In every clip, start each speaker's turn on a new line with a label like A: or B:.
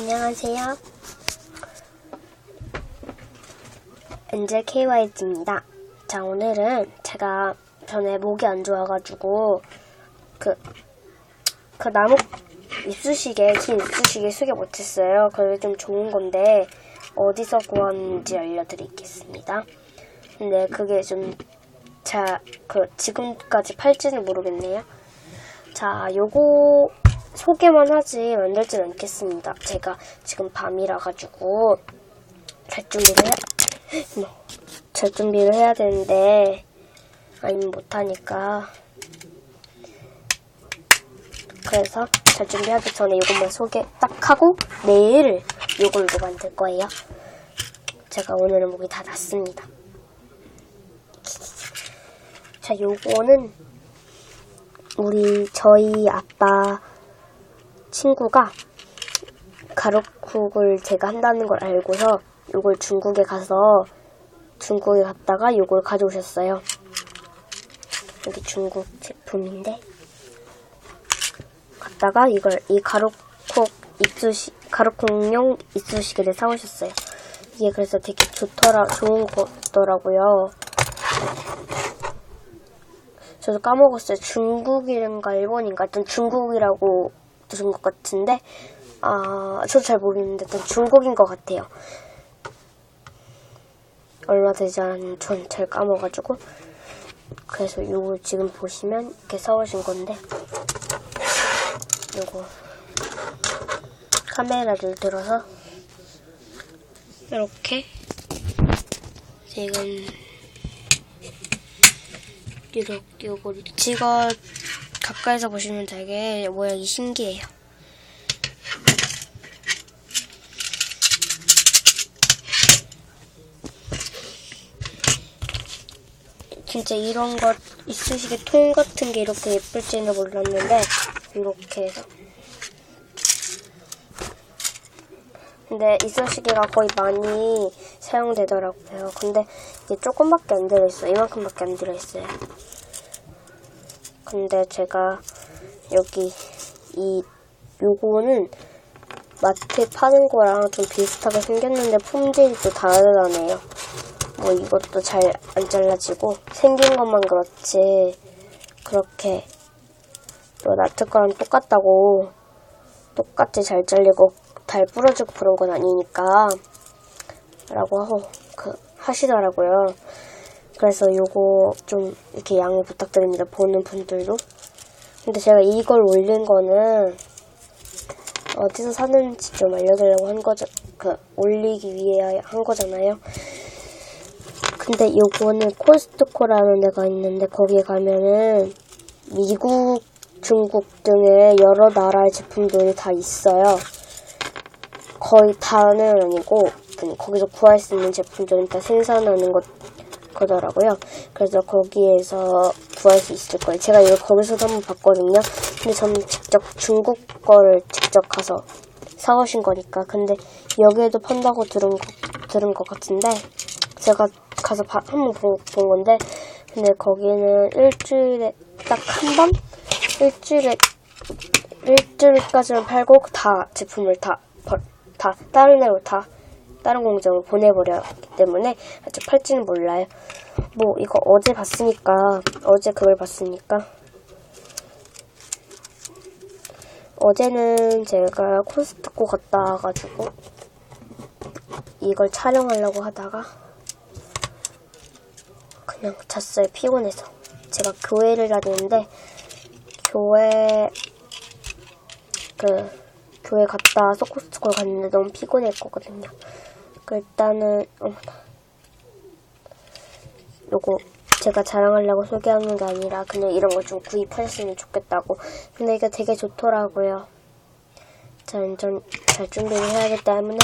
A: 안녕하세요. 엔젤 KYG입니다. 자, 오늘은 제가 전에 목이 안 좋아가지고, 그, 그 나무 입수시개, 긴 입수시개 쓰게 못했어요. 그게 좀 좋은 건데, 어디서 구하는지 알려드리겠습니다. 근데 그게 좀, 자, 그, 지금까지 팔지는 모르겠네요. 자, 요거 소개만 하지 만들진 않겠습니다. 제가 지금 밤이라 가지고 잘 준비를 해, 뭐, 잘 준비를 해야 되는데 아니면 못하니까 그래서 잘 준비하기 전에 이것만 소개 딱 하고 내일 이걸로 만들 거예요. 제가 오늘은 목이 다 났습니다. 자, 요거는 우리 저희 아빠 친구가 가루국을 제가 한다는 걸 알고서 요걸 중국에 가서 중국에 갔다가 요걸 가져오셨어요. 여기 중국 제품인데 갔다가 이걸 이 가루국 입수시 가루국용 입수시개를 사오셨어요. 이게 그래서 되게 좋더라 좋은 거더라고요. 저도 까먹었어요. 중국인가 일본인가 하여튼 중국이라고 들은 것 같은데 아 저도 잘 모르겠는데 일단 중국인 것 같아요. 얼마 되지 않은 전 잘 까먹어가지고 그래서 요거 지금 보시면 이렇게 사오신 건데 요거 카메라를 들어서 이렇게 지금 이렇게 요거를 찍어 가까이서 보시면 되게 모양이 신기해요. 진짜 이런 것 이쑤시개 통 같은 게 이렇게 예쁠지는 몰랐는데 이렇게 해서 근데 이쑤시개가 거의 많이 사용되더라고요. 근데 이게 조금밖에 안 들어있어요. 이만큼밖에 안 들어있어요. 근데 제가 여기 이 요거는 마트에 파는 거랑 좀 비슷하게 생겼는데 품질이 또 다르다네요. 뭐 이것도 잘 안 잘라지고 생긴 것만 그렇지 그렇게 또 나트 거랑 똑같다고 똑같이 잘 잘리고 잘 부러지고 그런 건 아니니까 라고 그 하시더라고요. 그래서 요거 좀 이렇게 양해 부탁드립니다. 보는 분들도. 근데 제가 이걸 올린 거는 어디서 사는지 좀 알려드리려고 한 거죠. 그 올리기 위해 한 거잖아요. 근데 요거는 코스트코라는 데가 있는데 거기에 가면은 미국, 중국 등의 여러 나라의 제품들이 다 있어요. 거의 다는 아니고 거기서 구할 수 있는 제품들은 다 생산하는 것 거더라고요. 그래서 거기에서 구할 수 있을 거예요. 제가 이걸 거기서도 한번 봤거든요. 근데 저는 직접 중국 거를 직접 가서 사오신 거니까. 근데 여기에도 판다고 들은 거, 들은 것 같은데 제가 가서 바, 한번 본, 본 건데 근데 거기는 일주일에 딱 한 번? 일주일에 일주일까지만 팔고 다 제품을 다, 다 다른 애로 다 다른 공장으로 보내버렸기 때문에 아직 팔지는 몰라요. 뭐 이거 어제 봤으니까 어제 그걸 봤으니까 어제는 제가 코스트코 갔다 와가지고 이걸 촬영하려고 하다가 그냥 잤어요 피곤해서 제가 교회를 다니는데 교회 그 교회 갔다 와서 코스트코를 갔는데 너무 피곤했거든요. 그 일단은 어머나 요거 제가 자랑하려고 소개하는 게 아니라 그냥 이런 거좀 구입하셨으면 좋겠다고. 근데 이게 되게 좋더라고요. 저는 좀잘 준비를 해야기 때문에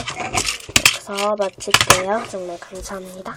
A: 여기서 마칠게요. 정말 감사합니다.